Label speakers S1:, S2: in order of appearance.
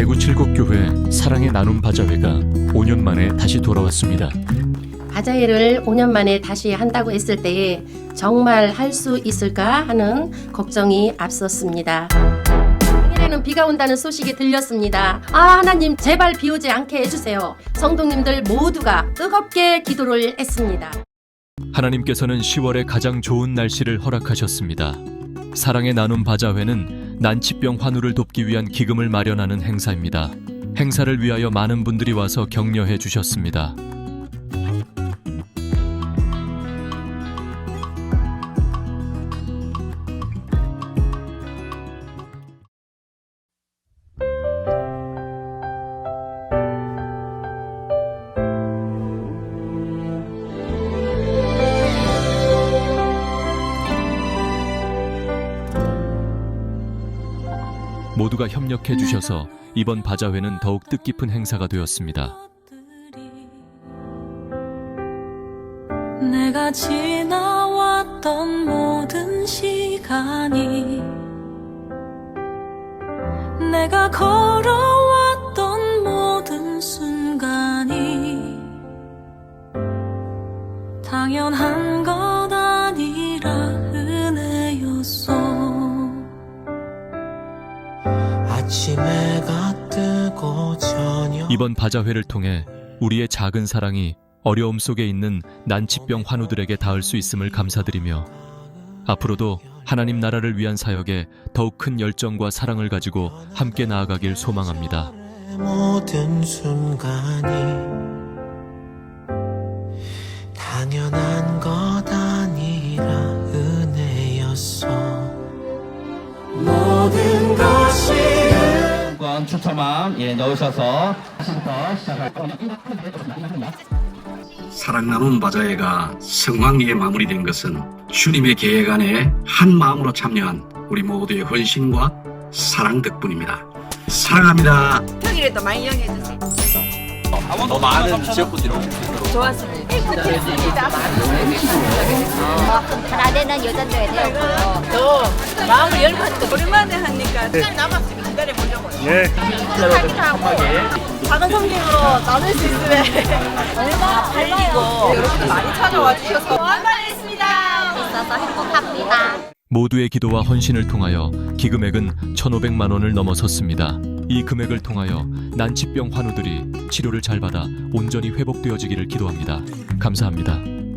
S1: 대구 칠곡교회 사랑의 나눔 바자회가 5년 만에 다시 돌아왔습니다.
S2: 바자회를 5년 만에 다시 한다고 했을 때에 정말 할 수 있을까 하는 걱정이 앞섰습니다. 평일에는 비가 온다는 소식이 들렸습니다. 아 하나님 제발 비 오지 않게 해주세요. 성도님들 모두가 뜨겁게 기도를 했습니다.
S1: 하나님께서는 10월에 가장 좋은 날씨를 허락하셨습니다. 사랑의 나눔 바자회는 난치병 환우를 돕기 위한 기금을 마련하는 행사입니다. 행사를 위하여 많은 분들이 와서 격려해 주셨습니다. 모두가 협력해 주셔서 이번 바자회는 더욱 뜻깊은 행사가 되었습니다.
S3: 내가 지나왔던 모든 시간이 내가 걸어왔던 모든 순간이 당연한 것
S1: 이번 바자회를 통해 우리의 작은 사랑이 어려움 속에 있는 난치병 환우들에게 닿을 수 있음을 감사드리며 앞으로도 하나님 나라를 위한 사역에 더욱 큰 열정과 사랑을 가지고 함께 나아가길 소망합니다.
S4: 권 추첨함 예 넣으셔서 다시부터 시작할 겁니다.
S5: 사랑 나눔 바자회가 성황리에 마무리된 것은 주님의 계획 안에 한 마음으로 참여한 우리 모두의 헌신과 사랑 덕분입니다. 사랑합니다.
S6: 평일에도 많이 이용해주세요.
S4: 더 많은 지역분들이
S6: 좋았습니다.
S7: 나대는 여자도 되고
S6: 더 마음을 열고 오랜만에 하니까 시간 남았으면 기다려보려고요. 예. 작은 성경으로 나눌 수 있으면 얼마나 달리고 여러분들 많이 찾아와 주셔서 감사했습니다.
S7: 있어서 행복합니다.
S1: 모두의 기도와 헌신을 통하여 기금액은 1,500만 원을 넘어섰습니다. 이 금액을 통하여 난치병 환우들이 치료를 잘 받아 온전히 회복되어지기를 기도합니다. 감사합니다.